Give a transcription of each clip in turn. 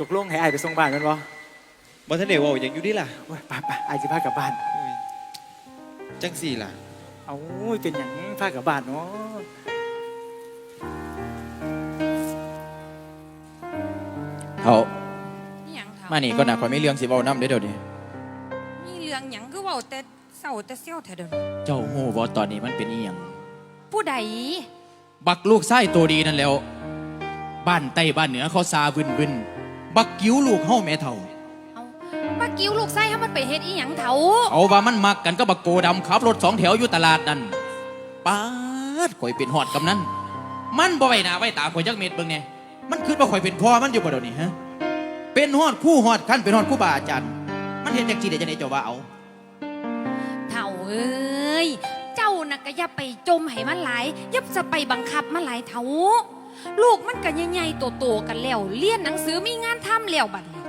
ตกลงให้อายไปส่งบ้านแมันบ่บ่ทันได้เว้าหยังอยู่ดิล่ะโอ้ยไปไปอายสิพากลับบ้าน โอ้ยจังสี่ล่ะ เอาเป็นหยังพากลับบ้านเนาะเขาอิหยังเถามานี่ก็นะคอยไม่เรื่องสิเว้านำได้อเดี๋ยวนี้มีเรื่องหยังคือเว้าแต่เศร้าแต่เซี่ยวแท้เดิมเจ้าฮู้บ่ตอนนี้มันเป็นอีหยังผู้ใดบักลูกไส้ตัวดีนั่นแหล้ว บ้านใต้บ้านเหนือเขาซาบึนบึน บักกิ้วลูกเฮาแม่เฒ่า เอาบักกิ้วลูกไส้ให้มันไปเฮ็ดอีหยังเถาเอาว่ามันมักกันก็บักโกดำขับรถสองแถวอยู่ตลาดนั่นปาดข่อยเป็นหอดกำนั้น มันบ่ไว้หน้าไว้ตาข่อยจักเม็ดเบิ่งแน่มันคิดว่าข่อยเป็นพ่อมันอยู่บ่เดี๋ยวนี้ฮะ เป็นฮอดคู่ฮอดคันเป็นฮอดคู่บาอาจารย์มันเฮ็ดจังซี่ได้จังได๋เจ้าว่าเอาเถาเอ้ย เจ้าน่ะก็อย่าไปจมให้มันหลายอย่าจะไปบังคับมันหลายเถา ลูกมันก็ใหญ่ๆโตๆกันแล้วเรียนหนังสือมีงานทำแล้วบัดนี้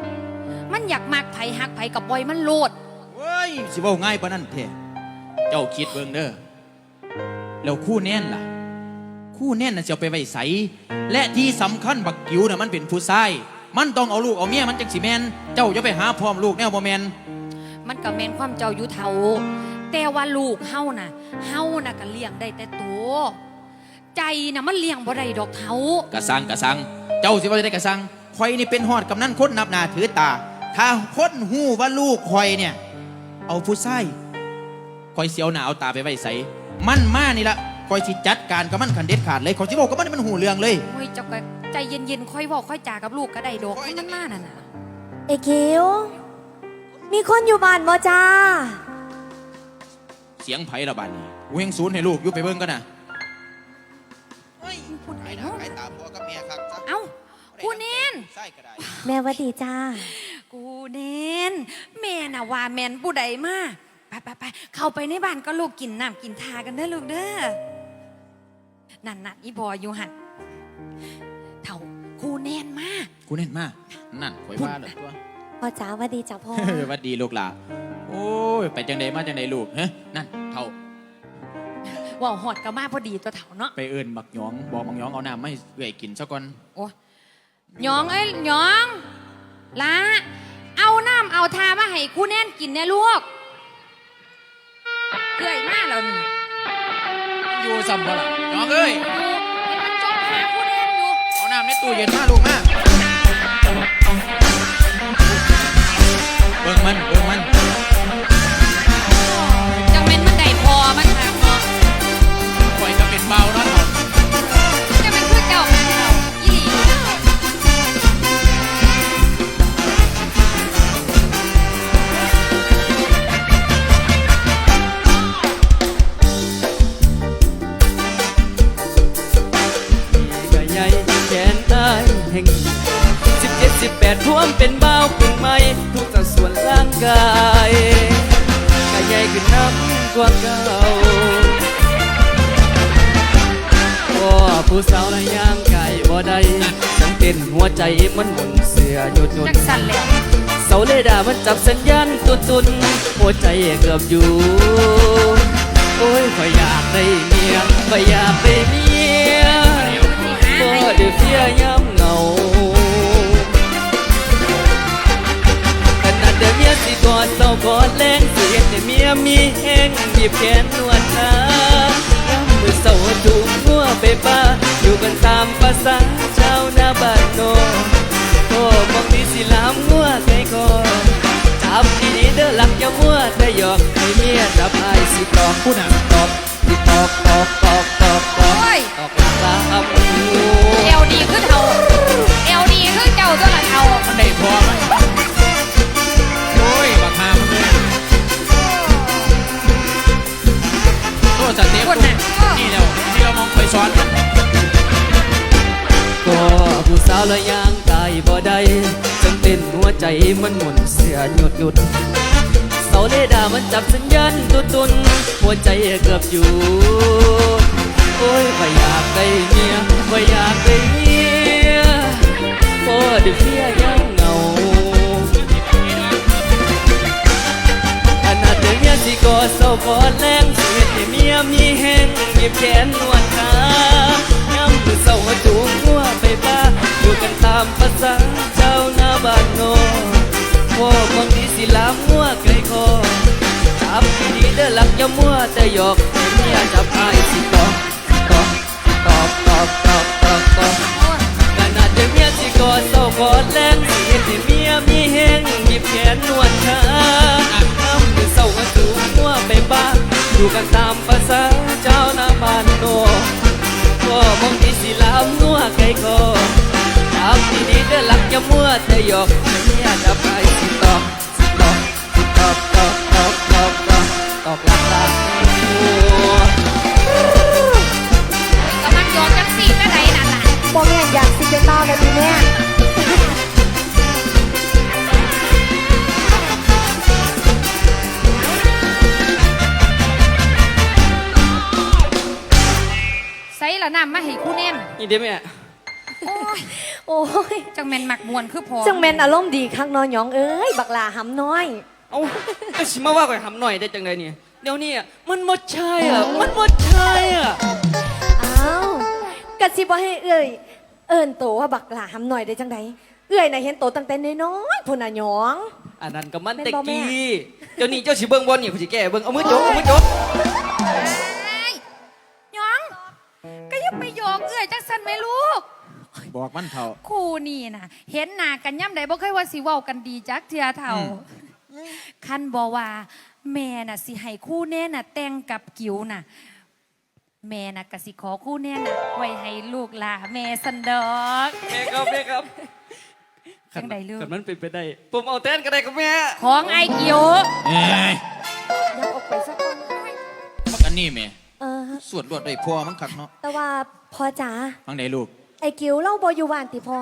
มันอยากมักไผหักไผกับปล่อยมันโลดเว้ยสิเว้าง่ายปานนั้นแท้เจ้าคิดเบิ่งเด้อแล้วคู่แน่นล่ะ คู่แน่นน่ะสิเอาไปไว้ใสและที่สำคัญบักกิวน่ะมันเป็นผู้ชาย มันต้องเอาลูกเอาเมียมันจังสิแม่นเจ้าอย่าไปหาพร้อมลูกแนวบ่แม่นมันก็แม่นความเจ้าอยู่เถาแต่ว่าลูกเฮาน่ะเฮาน่ะก็เลี้ยงได้แต่ตัว ใจน่ะมันเลี้ยงบ่ได้ดอกเถากระสังกระสัง เจ้าสิว่าจะได้กระสังข่อยนี่เป็นฮอดกำนันคนนับหนาถือตา ถ้าคนหู้ว่าลูกข่อยเนี่ย เอาผู้ชายข่อยเสียวหนาเอาตาไปไว้ใสมันมานี่ละข่อยสิจัดการกับมันขันเด็ดขาดเลยข่อยสิบอกกับมันให้มันหูเรื่องเลย โอ้ยเจ้าก็ใจเย็นๆค่อยบอกค่อยจากับลูกก็ได้ดอกให้มันมาน่ะนะเอคิวมีคนอยู่บ้านบ่จ้า เสียงไผ่ละบาดนี้เวงศูนย์ให้ลูกอยู่ไปเบิ่งกันนะ กูเน้นใช่ก็ได้แม่หวัดดีจ้า กูเน้นแม่น่ะว่าแมนผู้ใดมาไปไปไปเข้าไปในบ้านก็ลูกกินน้ำกินทากันเด้อลูกเด้อนั่นน่ะอีบอยอยู่หันเท่ากูเน้นมากูเน่นมากนั่นข่อยว่าเลยตัว พ่อจ้าหวัดดีจ้าพ่อเฮ้ยหวัดดีลูกหล่ะโอ้ยไปจังใดมาจังใดลูกเฮ้ยนั่นเท่าว่าหอดก็มาพอดีตัวเถ่าเนาะไปเอิ้นบักหยองบอกบักหยองเอาน้ำไม่เอื่อยกินซะก่อน โอ้ หยองเอ้ยหยองละเอาน้ำเอาทามาให้คู่แน่นกินแน่ลูกเกยมากแล้วนี่อยู่ซ้ำบ่ล่ะหยองเอ้ยอยู่เห็นมันจมหาคู่แน่นอยู่เอาน้ำในตู้เย็นมาลูกมาเบิ่งมันเบิ่งมัน หัวใจมันหมุนเสือหยุดหยุดจังสั่นแล้วเสาเลดามันจับสัญญาณตุนตุนหัวใจเกือบอยู่ โอ้ยขอยอยากได้เมียขอยอยากได้เมียก็เดือดเพียย้ำเหงาขนาดเดือเมียสิกอดเศร้ากอดแรงเสียแต่เมียมีแห้งหยิบแขนนวดขาย้ำมือเศร้าจูงหัวไปป้าอยู่กันตามภาษาชาวนาบ้านโน ผู้น่ะตอกสิตอกตอกตอกตอกตอกโอ้ย ตอกหลักลามเอวดีคือเท่าเอวดีคือเจ้าตัวละเท่ามันได้พอไหมโอ้ยบักฮามันเลยโอ้สเต็ปคนน่ะนี่แล้วที่เรามองไปสอนมันก็ผู้สาวละย่างกายบ่ได้จังเต้นหัวใจมันหมุนเสียหยุดหยุด เสาเลดามันจับสัญญาณตุตุนหัวใจเกือบอยู่โอ้ยก็อยากได้เมียก็อยากได้เมียโอ้ดือเพียยังเหงาขนาดเดือเมียสิกอดเศร้ากอดแรงเสียให้เมียมีแห้งหยิบแขนนวดขาย้ำคือเศร้าจูงหัวไปป้าอยู่กันตามภาษาเจ้าหน้าบ้าน เด้อหลักอย่ามัวแต่หยอกเมียจับอายสิตอบตอบตอบตอบตอบตอบตอบขนาดเดียวเมียสิกอดเศร้ากอดแรงสิเห็นให้เมียมีแห้งหยิบแขนนวดขาน้ำมือเศร้าก็สูงมัวไปบ้านอยู่กันตามภาษาเจ้าหน้าบ้านโนก็มองที่สิลามนัวไก่คอทำดีเด้อหลักอย่ามัวแต่หยอกเมียจับอายสิ คู่แน่นนี่เด้อแม่โอ้ยโอ้ยจังแม่นมักมวนคือพอจังแม่นอารมณ์ดีคักเนอนหยองเอ้ยบักหลาหำน้อย เอ้าก็สิมาว่าก่อยทำหน่อยได้จังไดเนี่ยเดี๋ยวนี้อะมันหมดใช่อะมันหมดใช่อะอ้าวกะสิบ่ให้เอ้ยเอิ้นโตว่าบักหลาหำน้อยได้จังไดเอ้ยน่ะเห็นโตตั้งแต่น้อยๆพุ่นน่ะหยองอันนั้นก็มันแม่นแต่บ่แม่กี้เดี๋ยวนี้เจ้าสิเบิ่งบอลนี่ผู้สิแก่เบิ่งเอามือจกเอามือจก ไหมลูก บอกมันเถาคู่นี่น่ะเห็นหน้ากันย่ำใดบ่เคยว่าสิเว้ากันดีจักเทื่อเท่า คันบอกว่า แม่น่ะสิให้คู่แน่น่ะ แต่งกับกิ๋วน่ะ แม่น่ะก็สิขอคู่แน่น่ะ ไว้ให้ลูกหลาแม่สันดอกแม่ครับแม่ครับจังใดลูกคันมันเป็นไปได้ ผมเอาแทนก็ได้ครับแม่ของไอ้กิ๋วเอ้ยอยังออกไปสักคนบักอันนี้แม่เออ สวดรวดได้พ่อมันคักเนาะแต่ว่าพอจ๋าฟังได้ลูก ไอ้กิ๋วเล่าบ่อยู่บ้านติพอ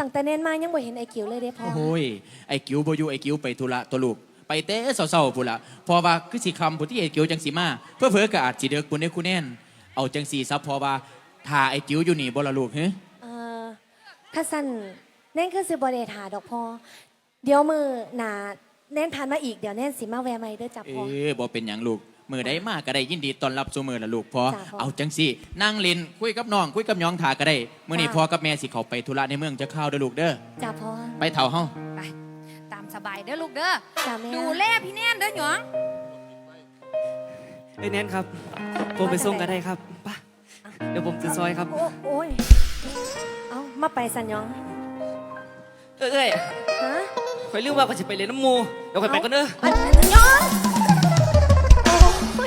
ตั้งแต่เน้นมายังบ่เห็นไอ้กิ๋วเลยเด้พอโอ้ยไอ้กิ๋วบ่อยู่ไอ้กิ๋วไปธุระตัวลูกไปเต้เศร้าๆพุ่นละเพอว่าคือสิคำพุ่นที่ไอ้กิ๋วจังสิมาเพื่อเพื่อๆก็อาจสิเด็กปุ่นได้คุณแน่น เอาจังสีซับเพอว่าถ้าไอ้กิ๋วอยู่นี่บ่ละลูกเฮ้ยเออข้าสันแน่นคือสิบ่ได้ถาดอกพอเดี๋ยวมือหนาแน่นผ่านมาอีกเดี๋ยวแน่นสิมาแวะใหม่เด้อจ้ะเอพออบ่เป็นหยังลูก มือใดมาก็ได้ยินดีต้อนรับสู่มือละลูกพอจ้ะพ่อเอาจังสินั่งเล่นคุยกับน้องคุยกับหยองถาก็ได้มื้อนี้จ้ะ พ่อกับแม่สิเข้าไปธุระในเมืองจะเข้าวเด้อลูกเด้อจ้ะพอไปเฒ่าเฮาไปตามสบายเด้อลูกเด้อจ้ะแม่ดูแลพี่แน่นเด้อหยองไอ้ยแนนครับ ผมไปส่งก็ได้ครับไป่ะเดี๋ยวผมจะซอยครับ โอ้โอ้ยเอามาไปสัญญองเอ้ยเอ้ยฮะคอยลืมว่าก็จะไปเล่นน้ำหมูเดี๋ยวคอยไปก่อนเด้อ อันยอง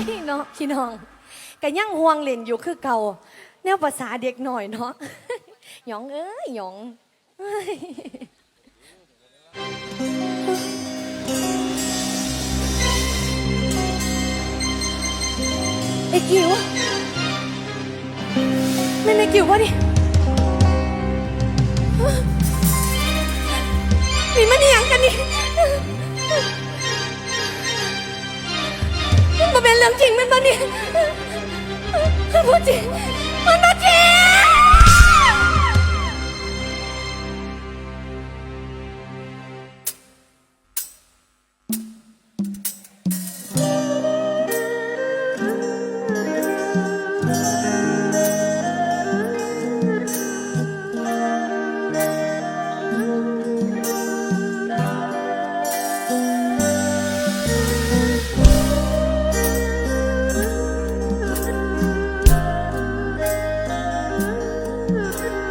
โอ้ยเนาะพี่น้องก็ยังห่วงเล่นอยู่คือเก่าแนวภาษาเด็กหน่อยเนาะหยองเอ้ยหยองเอ้ยไอ้กิวนั่ไอ้กิ๋ววะนี่นี่มันอิยังกันนี่ มันเป็นเรื่องจริงมันปะเนี่ยพูดจริง มันมาจริง เ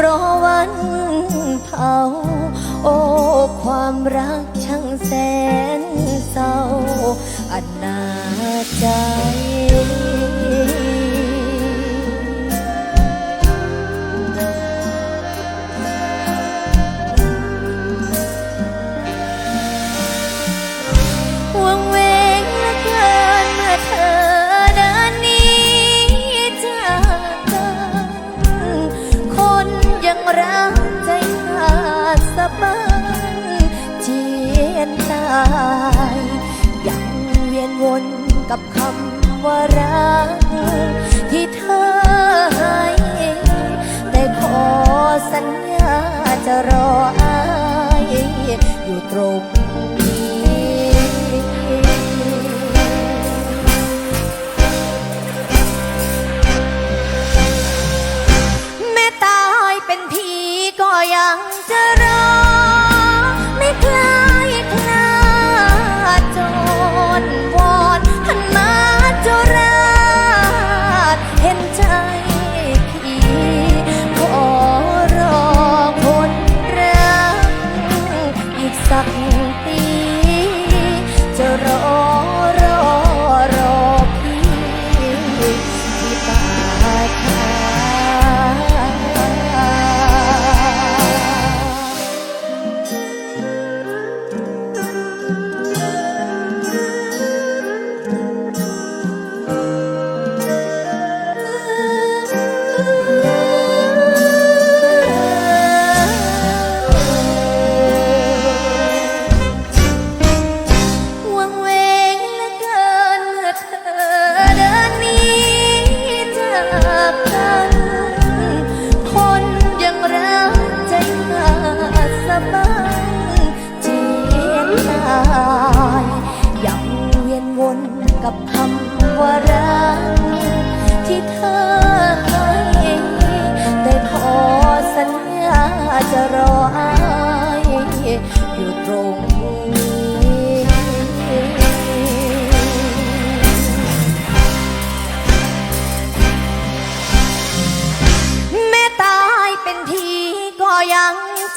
รอวันเผา โอ้ ความรักช่างแสนเศร้าอันนาจวั จะรอ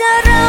จะร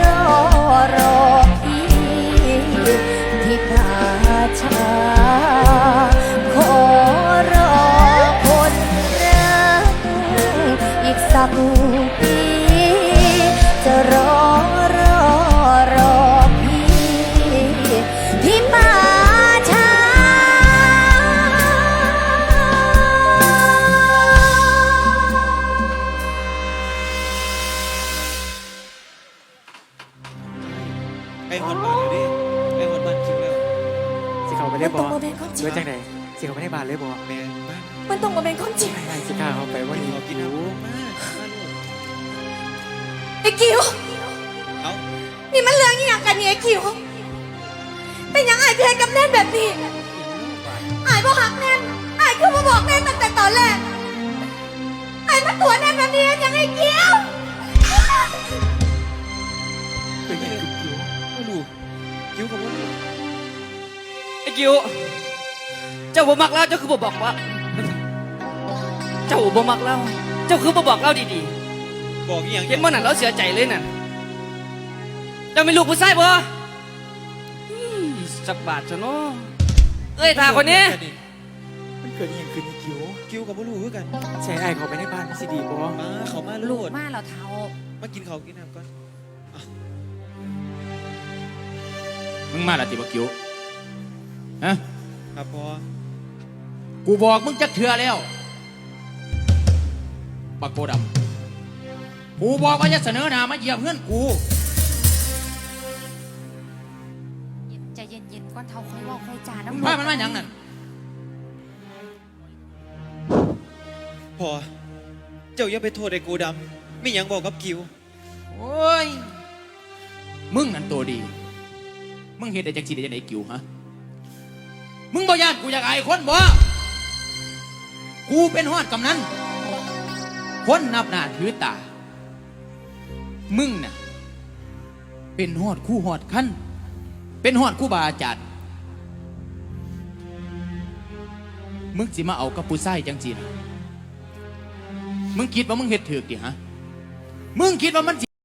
รอรอพี่ หอนบ้านเลยดิไอ้หอนบ้านคิวแล้วสิเขาไปได้บ่มันต้องมาเป็นความจริงหรือจังไดสิเขาไปในบ้านเลยบ่แม่บ้านมันต้องมาเป็นความจริงไอ้สิกล้าเขาไปว่ากินนี่ข้าวกินน้ำมากมาลูกไอ้กิวเอานี่มันเรื่องอหย่างกันเนี่ยไอ้กิวเป็นหยังไอ้เพลงกับแน่นแบบนี้ไอ้บ่หักแน่นไอ้คือมาบอกแน่นตั้งแต่ตอนแรกไอ้มาตัวแน่นแบบนี้ยังไอ้กิว กิวเจ้าบ่มักเล่าเจ้าคือบ่บอกว่า เจ้าบ่มักเล่าเจ้าคือบ่บอกเล่าดีบอกอีหยังๆเห็นบ่นั่นเราเสียใจเลยน่ะเจ้าไม่ลูกผู้ชายบ่อี้สักบาทซะเนาะเอ้ยทาคนนี้มันเกิดอิหยังขึ้นอีคิวคิวกับว่าลูกคือกันใช่ไอ้เขาไปในบ้านไม่สิดีบ่มาเขามาลูลูกดมาแล้วเท้ามากินข้าวกินน้ำก่อนมึงมาละติบักกิว ฮะครับพอกูบอกมึงจะเถื่อแล้วปักโกดำกูบอกว่าจะเสนอหน้ามาเหยียบเพื่อนกูเย็นใจเย็นๆก่อนเท่าค่อยเว่าค่อยจาน้ำมึงพามันมาหยังนั่นพอเจ้าอย่าไปโทษไอ้กูดำไม่หยังบอกกับกิว โอ้ย มึงนั่นตัวดี มึงเฮ็ดได้จังสิได้จังไดกิวฮะ มึงบ่ญาติกูอยากอายคนบ่กูเป็นฮอดกำนันคนนับหน้าถือตา มึงน่ะ เป็นฮอดคู่ฮอดขั้นเป็นฮอดคู่บาอาจารย์มึงสิมาเอากับผู้ชายจังจีนะมึงคิดว่ามึงเฮ็ดถูกดิฮะ มึงคิดว่ามัน